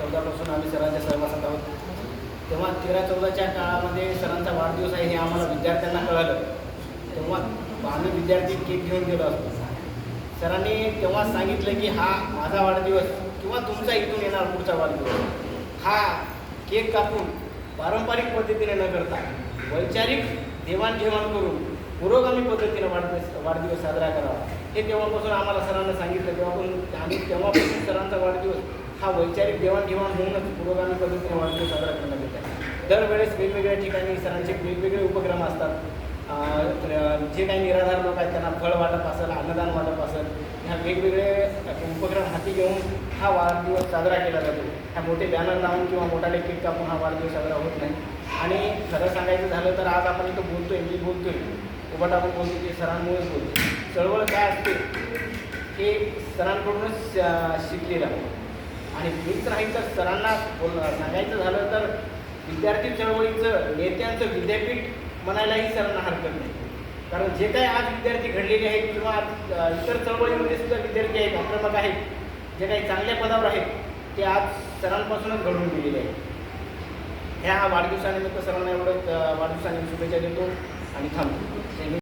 चौदापासून आम्ही सरांच्या सहवासात आहोत. तेव्हा तेरा चौदाच्या काळामध्ये सरांचा वाढदिवस आहे हे आम्हाला विद्यार्थ्यांना कळालं. तेव्हा आम्ही विद्यार्थी केक घेऊन गेलो असतो. सरांनी तेव्हा सांगितलं की हा माझा वाढदिवस किंवा तुमचा इथून येणार पुढचा वाढदिवस. हा केक कापून पारंपरिक पद्धतीने न करता वैचारिक देवाणघेवाण करून पुरोगामी पद्धतीने वाढदिवस वाढदिवस साजरा करावा. हे तेव्हापासून आम्हाला सरांना सांगितलं. तेव्हापासून आम्ही तेव्हापासून सरांचा वाढदिवस हा वैचारिक देवाणघेवाण होऊनच पुरोगामी पद्धतीने वाढदिवस साजरा करण्यात येत आहे दरवेळेस वेगवेगळ्या ठिकाणी सणांचे वेगवेगळे उपक्रम असतात. जे काही निराधार लोक आहेत त्यांना फळ वाटप असेल अन्नदान वाटप असेल ह्या वेगवेगळे उपक्रम हाती घेऊन हा वाढदिवस साजरा केला जातो. ह्या मोठे बॅनर लावून किंवा मोठा केक कापून हा वाढदिवस साजरा होत नाही. आणि खरं सांगायचं झालं तर आज आपण इथं बोलतोय मी बोलतोय. उभा आपण बोलतो की सरांमुळेच बोलतो चळवळ काय असते हे सरांकडूनच शिकलेलं आहे. आणि मीच नाही तर सरांना बोल सांगायचं झालं तर विद्यार्थी चळवळीचं नेत्यांचं विद्यापीठ म्हणायलाही सरांना हरकत नाही. कारण जे काही आज विद्यार्थी घडलेले आहेत किंवा इतर चळवळीमध्ये सुद्धा विद्यार्थी आहेत आक्रमक आहेत जे काही चांगल्या पदावर आहेत ते आज सरांपासूनच घडून गेलेले आहेत. ह्या वाढदिवसानिमित्त सरांना एवढं वाढदिवसानिमित्त शुभेच्छा देतो आणि थांबतो.